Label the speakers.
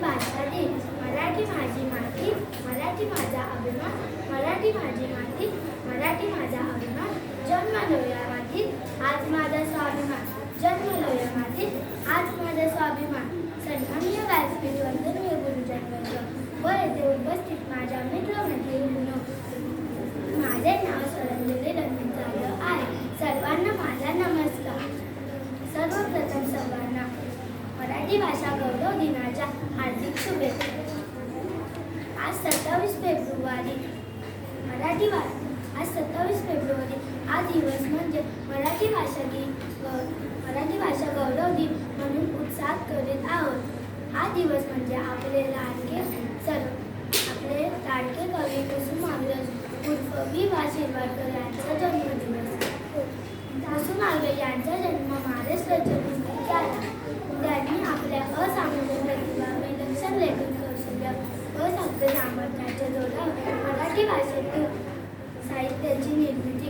Speaker 1: भाषा दिन मराठी माझी माती मराठी माझा अभिमान मराठी माझी माती मराठी माझा अभिमान. जन्म मातीत आज मराठी भाषा गौरव दिनाच्या हार्दिक शुभेच्छा. आज सत्तावीस फेब्रुवारी मराठी भाषा आज सत्तावीस फेब्रुवारी हा दिवस म्हणजे मराठी भाषा दिन मराठी भाषा गौरव दिन म्हणून उत्साह करीत आहोत. हा दिवस म्हणजे आपले लाडके सर आपले लाडके कवी कुसुम उर्फ वि वा सामर्थ्याच्या जोरावर मराठी भाषेतील साहित्याची निर्मिती